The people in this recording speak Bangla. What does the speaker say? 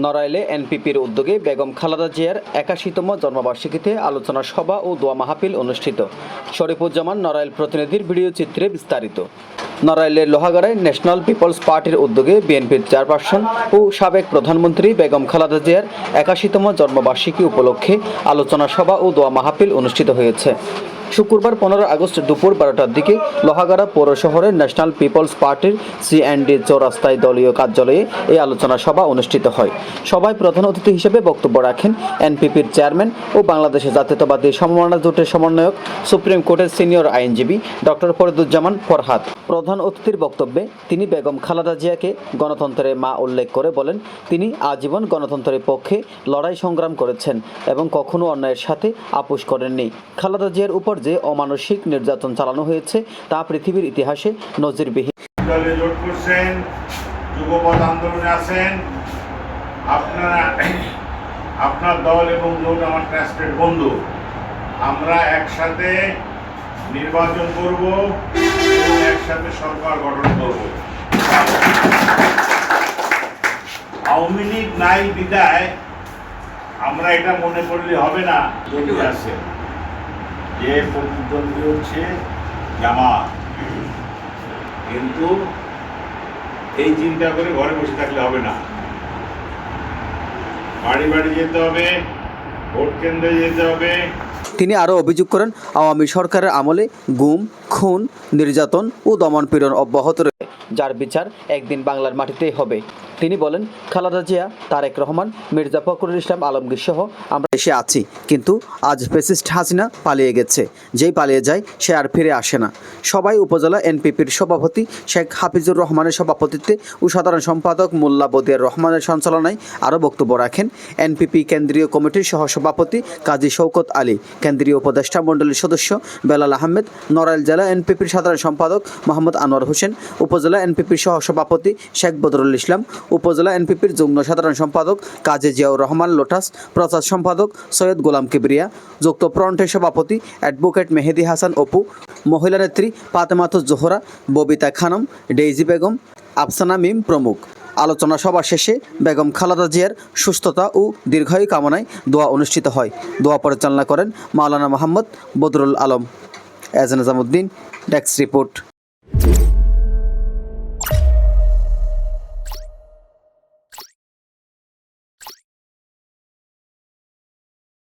নড়াইলে এনপিপির উদ্যোগে বেগম খালেদা জিয়ার একাশিতম জন্মবার্ষিকীতে আলোচনা সভা ও দোয়া মাহাপিল অনুষ্ঠিত। শরীফুজ্জামান নড়াইল প্রতিনিধির ভিডিও চিত্রে বিস্তারিত। নড়াইলের লোহাগাড়ায় ন্যাশনাল পিপলস পার্টির উদ্যোগে বিএনপির চেয়ারপারসন ও সাবেক প্রধানমন্ত্রী বেগম খালেদা জিয়ার একাশিতম জন্মবার্ষিকী উপলক্ষে আলোচনা সভা ও দোয়া মাহাপিল অনুষ্ঠিত হয়েছে। শুক্রবার পনেরো আগস্ট দুপুর বারোটার দিকে লোহাগাড়া পৌর শহরের ন্যাশনাল পিপলস পার্টির সিএনডি চৌরাস্তায় দলীয় কার্যালয়ে এই আলোচনা সভা অনুষ্ঠিত হয়। সভায় প্রধান অতিথি হিসেবে বক্তব্য রাখেন এনপিপির চেয়ারম্যান ও বাংলাদেশ জাতীয়তাবাদী সমমনা জোটের সমন্বয়ক, সুপ্রিম কোর্টের সিনিয়র আইনজীবী ডক্টর ফরিদুজ্জামান ফরহাদ। প্রধান অতিথির বক্তব্যে তিনি বেগম খালেদা জিয়াকে গণতন্ত্রের মা উল্লেখ করে বলেন, তিনি আজীবন গণতন্ত্রের পক্ষে লড়াই সংগ্রাম করেছেন এবং কখনো অন্যায়ের সাথে আপোষ করেননি। খালেদা জিয়ার উপর যে অমানসিক নির্যাতন চালানো হয়েছে তা পৃথিবীর ইতিহাসে নজিরবিহীন। দলে জোট করছেন যুবপথ আন্দোলনে আছেন। আপনারা আপনার দল এবং জোট আমার ট্রাস্টেড বন্ধু। আমরা একসাথে নির্বাচন করব এবং একসাথে সরকার গঠন করব। আওয়ামী লীগ নাই বিদায় আমরা এটা মনে করলে হবে না। আছে। যে প্রতিদ্বন্দ্বী হচ্ছে জামাত কিন্তু এই চিন্তা করে ঘরে বসে থাকলে হবে না। বাড়ি বাড়ি যেতে হবে, ভোট কেন্দ্রে যেতে হবে। তিনি আরও অভিযোগ করেন, আওয়ামী সরকারের আমলে গুম, খুন, নির্যাতন ও দমন পীড়ন অব্যাহত রয়েছে। যার বিচার একদিন বাংলার মাটিতেই হবে। তিনি বলেন, খালেদা জিয়া, তারেক রহমান, মির্জা ফখরুল ইসলাম আলমগীর সহ আমরা দেশে আছি, কিন্তু আজ ফেসিস্ট হাসিনা পালিয়ে গেছে। যেই পালিয়ে যায়, সে আর ফিরে আসে না। সবাই উপজেলা এনপিপির সভাপতি শেখ হাফিজুর রহমানের সভাপতিত্বে ও সাধারণ সম্পাদক মোল্লা বদিয়ার রহমানের সঞ্চালনায় আরও বক্তব্য রাখেন এনপিপি কেন্দ্রীয় কমিটির সহসভাপতি কাজী শৌকত আলী, কেন্দ্রীয় উপদেষ্টা মণ্ডলীর সদস্য বেলাল আহমেদ, নড়াইল জেলা এনপিপির সাধারণ সম্পাদক মোহাম্মদ আনোয়ার হোসেন, উপজেলা এনপিপির সহসভাপতি শেখ বদরুল ইসলাম, উপজেলা এনপিপির যুগ্ম সাধারণ সম্পাদক কাজী জিয়াউর রহমান লোটাস, প্রচার সম্পাদক সৈয়দ গোলাম কিবরিয়া, যুক্ত ফ্রন্টের সভাপতি অ্যাডভোকেট মেহেদি হাসান অপু, মহিলা নেত্রী পাতেমাতু জোহরা, ববিতা খানম, ডেইজি বেগম, আফসানা মিম প্রমুখ। আলোচনা সভা শেষে বেগম খালাদা জিয়ার সুস্থতা ও দীর্ঘায়ু কামনায় দোয়া অনুষ্ঠিত হয়। দোয়া পরিচালনা করেন মাওলানা মোহাম্মদ বদরুল আলম। এজ নিজামুদ্দিন ডেস্ক রিপোর্ট।